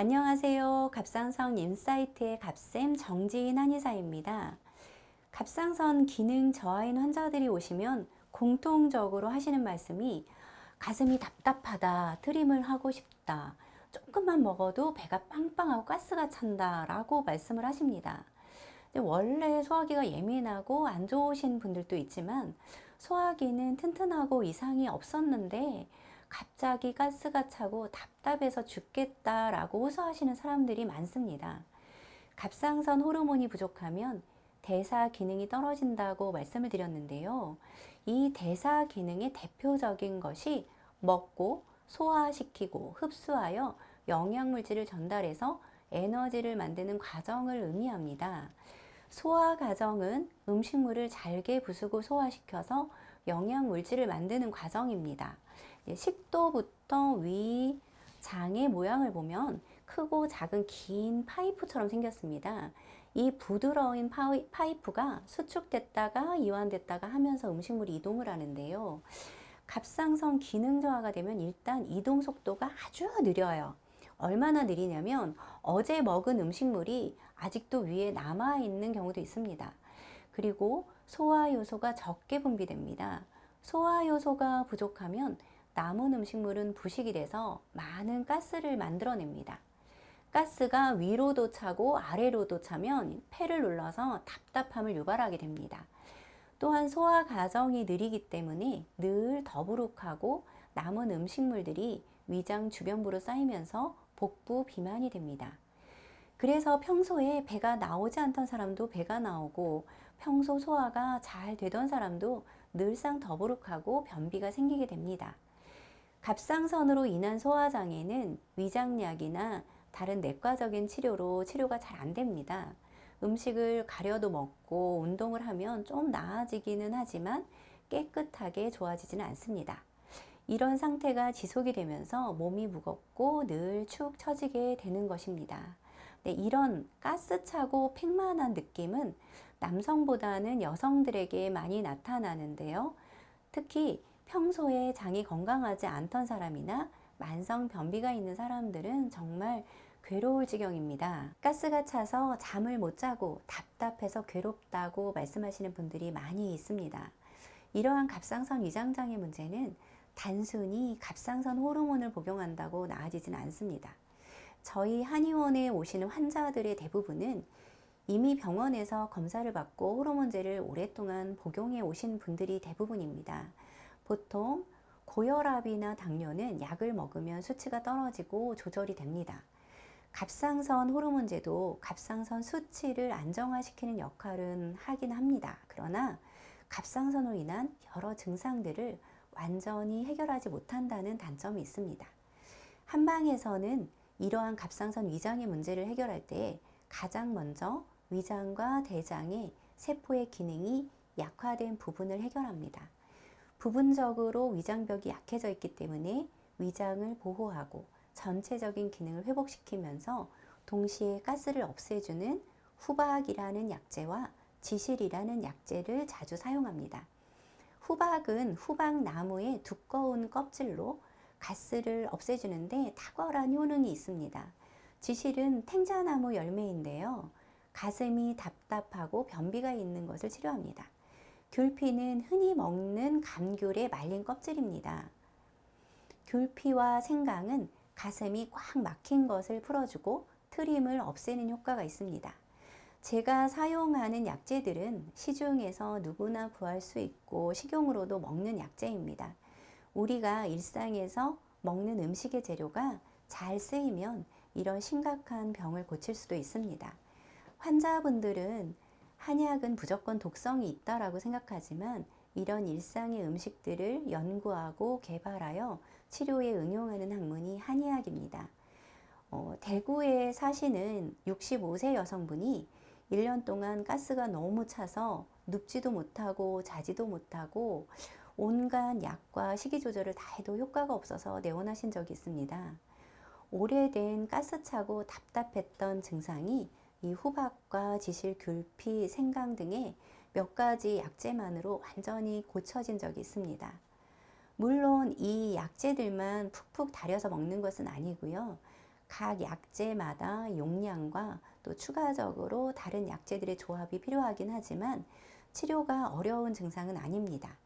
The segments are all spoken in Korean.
안녕하세요. 갑상선 인사이트의 갑쌤 정지인 한의사입니다. 갑상선 기능 저하인 환자들이 오시면 공통적으로 하시는 말씀이 가슴이 답답하다, 트림을 하고 싶다, 조금만 먹어도 배가 빵빵하고 가스가 찬다 라고 말씀을 하십니다. 원래 소화기가 예민하고 안 좋으신 분들도 있지만 소화기는 튼튼하고 이상이 없었는데 갑자기 가스가 차고 답답해서 죽겠다라고 호소하시는 사람들이 많습니다. 갑상선 호르몬이 부족하면 대사 기능이 떨어진다고 말씀을 드렸는데요. 이 대사 기능의 대표적인 것이 먹고 소화시키고 흡수하여 영양물질을 전달해서 에너지를 만드는 과정을 의미합니다. 소화 과정은 음식물을 잘게 부수고 소화시켜서 영양 물질을 만드는 과정입니다. 예, 식도부터 위, 장의 모양을 보면 크고 작은 긴 파이프처럼 생겼습니다. 이 부드러운 파이, 파이프가 수축됐다가 이완됐다가 하면서 음식물이 이동을 하는데요. 갑상선 기능 저하가 되면 일단 이동 속도가 아주 느려요. 얼마나 느리냐면 어제 먹은 음식물이 아직도 위에 남아 있는 경우도 있습니다. 그리고 소화 요소가 적게 분비됩니다. 소화 요소가 부족하면 남은 음식물은 부식이 돼서 많은 가스를 만들어냅니다. 가스가 위로도 차고 아래로도 차면 폐를 눌러서 답답함을 유발하게 됩니다. 또한 소화 과정이 느리기 때문에 늘 더부룩하고 남은 음식물들이 위장 주변부로 쌓이면서 복부 비만이 됩니다. 그래서 평소에 배가 나오지 않던 사람도 배가 나오고 평소 소화가 잘 되던 사람도 늘상 더부룩하고 변비가 생기게 됩니다. 갑상선으로 인한 소화장애는 위장약이나 다른 내과적인 치료로 치료가 잘 안 됩니다. 음식을 가려도 먹고 운동을 하면 좀 나아지기는 하지만 깨끗하게 좋아지지는 않습니다. 이런 상태가 지속이 되면서 몸이 무겁고 늘 축 처지게 되는 것입니다. 네, 이런 가스차고 팽만한 느낌은 남성보다는 여성들에게 많이 나타나는데요. 특히 평소에 장이 건강하지 않던 사람이나 만성 변비가 있는 사람들은 정말 괴로울 지경입니다. 가스가 차서 잠을 못 자고 답답해서 괴롭다고 말씀하시는 분들이 많이 있습니다. 이러한 갑상선 위장장애 문제는 단순히 갑상선 호르몬을 복용한다고 나아지진 않습니다. 저희 한의원에 오시는 환자들의 대부분은 이미 병원에서 검사를 받고 호르몬제를 오랫동안 복용해 오신 분들이 대부분입니다. 보통 고혈압이나 당뇨는 약을 먹으면 수치가 떨어지고 조절이 됩니다. 갑상선 호르몬제도 갑상선 수치를 안정화시키는 역할은 하긴 합니다. 그러나 갑상선으로 인한 여러 증상들을 완전히 해결하지 못한다는 단점이 있습니다. 한방에서는 이러한 갑상선 위장의 문제를 해결할 때 가장 먼저 위장과 대장의 세포의 기능이 약화된 부분을 해결합니다. 부분적으로 위장벽이 약해져 있기 때문에 위장을 보호하고 전체적인 기능을 회복시키면서 동시에 가스를 없애주는 후박이라는 약재와 지실이라는 약재를 자주 사용합니다. 후박은 후박나무의 두꺼운 껍질로 가스를 없애주는데 탁월한 효능이 있습니다. 지실은 탱자나무 열매인데요. 가슴이 답답하고 변비가 있는 것을 치료합니다. 귤피는 흔히 먹는 감귤의 말린 껍질입니다. 귤피와 생강은 가슴이 꽉 막힌 것을 풀어주고 트림을 없애는 효과가 있습니다. 제가 사용하는 약재들은 시중에서 누구나 구할 수 있고 식용으로도 먹는 약재입니다. 우리가 일상에서 먹는 음식의 재료가 잘 쓰이면 이런 심각한 병을 고칠 수도 있습니다. 환자분들은 한약은 무조건 독성이 있다라고 생각하지만 이런 일상의 음식들을 연구하고 개발하여 치료에 응용하는 학문이 한의학입니다. 어, 대구에 사시는 65세 여성분이 1년 동안 가스가 너무 차서 눕지도 못하고 자지도 못하고 온갖 약과 식이 조절을 다 해도 효과가 없어서 내원하신 적이 있습니다. 오래된 가스차고 답답했던 증상이 이 후박과 지실, 귤피, 생강 등의 몇 가지 약재만으로 완전히 고쳐진 적이 있습니다. 물론 이 약재들만 푹푹 달여서 먹는 것은 아니고요. 각 약제마다 용량과 또 추가적으로 다른 약제들의 조합이 필요하긴 하지만 치료가 어려운 증상은 아닙니다.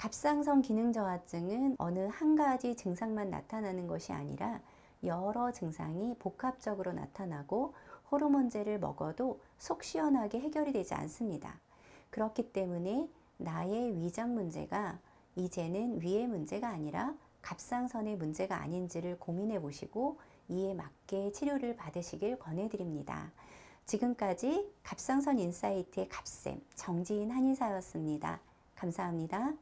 갑상선 기능 저하증은 어느 한 가지 증상만 나타나는 것이 아니라 여러 증상이 복합적으로 나타나고 호르몬제를 먹어도 속 시원하게 해결이 되지 않습니다. 그렇기 때문에 나의 위장 문제가 이제는 위의 문제가 아니라 갑상선의 문제가 아닌지를 고민해 보시고 이에 맞게 치료를 받으시길 권해드립니다. 지금까지 갑상선 인사이트의 갑쌤 정지인 한의사였습니다. 감사합니다.